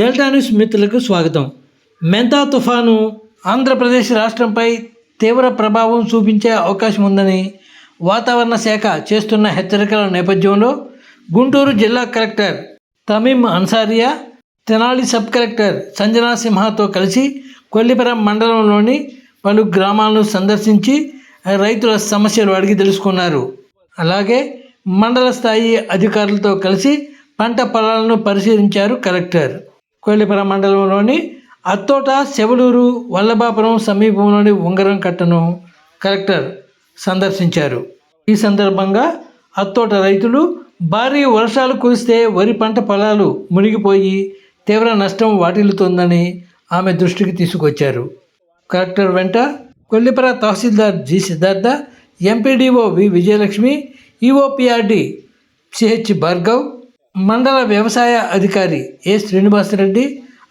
Delta news మిత్రులకు స్వాగతం. మెంతా తుఫాను ఆంధ్రప్రదేశ్ రాష్ట్రంపై తీవ్ర ప్రభావం చూపించే అవకాశం ఉందని వాతావరణ శాఖ చేస్తున్న హెచ్చరికల నేపథ్యంలో గుంటూరు జిల్లా collector Tameem Ansariya Tenali sub collector Sanjana సింహతో కలిసి కొల్లిపురం మండలంలోని పలు గ్రామాలను సందర్శించి రైతుల సమస్యలు అడిగి తెలుసుకున్నారు. అలాగే మండల స్థాయి అధికారులతో కలిసి పంట పొలాలను పరిశీలించారు కలెక్టర్. కోళ్ళిపురం మండలంలోని అత్తోట శెవలూరు వల్లభాపురం సమీపంలోని ఉంగరం కట్టను కలెక్టర్ సందర్శించారు. ఈ సందర్భంగా అత్తోట రైతులు భారీ వర్షాలు కురిస్తే వరి పంట పొలాలు మునిగిపోయి తీవ్ర నష్టం వాటిల్లుతోందని ఆమె దృష్టికి తీసుకొచ్చారు. కలెక్టర్ వెంట కొల్లిపర తహసీల్దార్ G Siddhartha MPDO V Vijayalakshmi EOPRD CH Bhargav మండల వ్యవసాయ అధికారి ఏ శ్రీనివాసరెడ్డి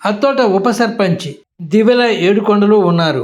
అత్తోట ఉప సర్పంచ్ దివెల ఏడుకొండలు ఉన్నారు.